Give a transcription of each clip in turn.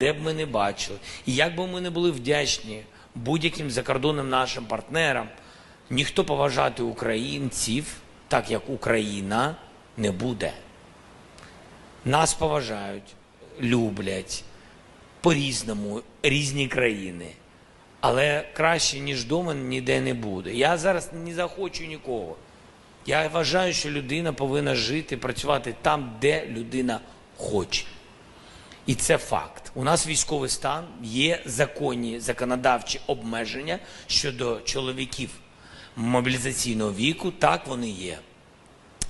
де б ми не бачили, і як би ми не були вдячні будь-яким закордонним нашим партнерам, ніхто поважати українців, так як Україна, не буде. Нас поважають, люблять по-різному різні країни. Але краще, ніж дома, ніде не буде. Я зараз не захочу нікого. Я вважаю, що людина повинна жити, працювати там, де людина хоче. І це факт. У нас військовий стан, є законні законодавчі обмеження щодо чоловіків мобілізаційного віку. Так вони є.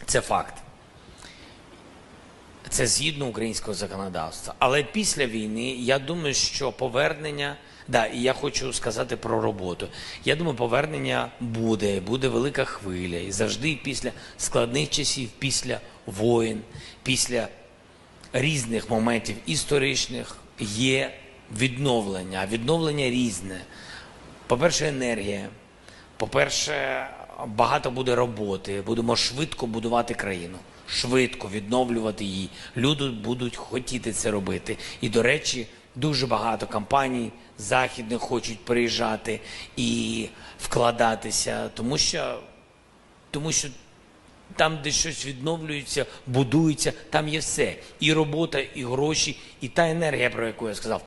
Це факт. Це згідно українського законодавства. Але після війни я думаю, що повернення. Да, і я хочу сказати про роботу. Я думаю, повернення буде, буде велика хвиля. І завжди після складних часів, після воїн, після різних моментів історичних є відновлення. Відновлення різне. По-перше, енергія. По-перше, багато буде роботи. Будемо швидко будувати країну, швидко відновлювати її. Люди будуть хотіти це робити. І, до речі, дуже багато компаній західних хочуть приїжджати і вкладатися, тому що, тому що там, де щось відновлюється, будується, там є все. І робота, і гроші, і та енергія, про яку я сказав.